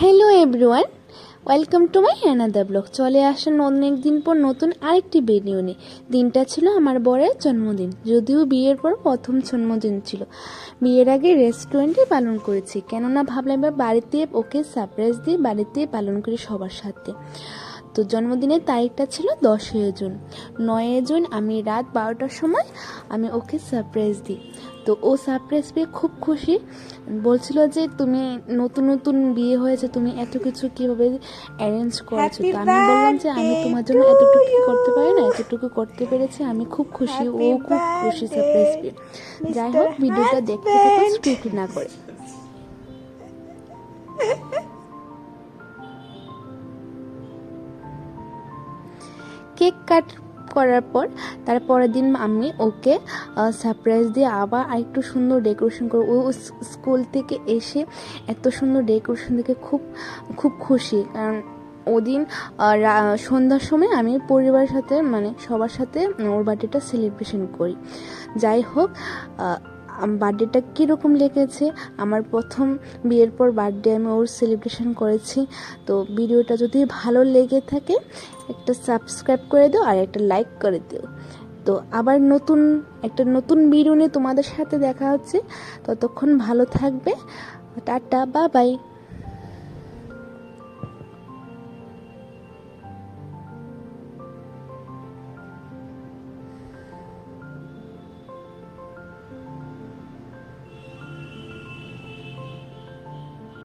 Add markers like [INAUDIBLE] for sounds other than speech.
Hello everyone welcome to my another blog চলে আসেন অনেক দিন পর নতুন আরেকটি ভিডিও নিয়ে। দিনটা ছিল আমার বরের জন্মদিন, যদিও বিয়ের পর প্রথম জন্মদিন ছিল। বিয়ের আগে রেস্টুরেন্টে পালন করেছি, কেননা ভাবলাম এবার বাড়িতে ওকে সারপ্রাইজ দিয়ে বাড়িতে পালন করি সবার সাথে। তো জন্মদিনের তারিখটা ছিল দশই জুন। নয় জুন আমি রাত বারোটার সময় আমি ওকে সারপ্রাইজ দিই। তো ও সারপ্রাইজ পেয়ে খুব খুশি। বলছিল যে তুমি নতুন নতুন বিয়ে হয়েছে তুমি এত কিছু কীভাবে অ্যারেঞ্জ করেছ? তো আমি বললাম যে আমি তোমার জন্য এতটুকু করতে পারি না এতটুকু করতে পেরেছি। আমি খুব খুশি ও খুব খুশি সারপ্রাইজ পেয়ে। যাই হোক ভিডিওটা দেখতে থাকো স্ক্রিপ্ট না করে। [LAUGHS] কেক কাট করার পর তার পরের দিন আমি ওকে সারপ্রাইজ দিয়ে আবার আরেকটু সুন্দর ডেকোরেশন করব। ও স্কুল থেকে এসে এত সুন্দর ডেকোরেশন দেখে খুব খুব খুশি। কারণ ওদিন সন্ধ্যার সময় আমি পরিবারের সাথে মানে সবার সাথে ওর বার্থডেটা সেলিব্রেশন করি। যাই হোক বার্থডেটা কীরকম লেগেছে? আমার প্রথম বিয়ের পর বার্থডে আমি ওর সেলিব্রেশন করেছি। তো ভিডিওটা যদি ভালো লেগে থাকে, একটা সাবস্ক্রাইব করে দিও আর একটা লাইক করে দিও। তো আবার নতুন, একটা নতুন ভিডিও নিয়ে তোমাদের সাথে দেখা হচ্ছে। ততক্ষণ ভালো থাকবে। টাটা বা বাই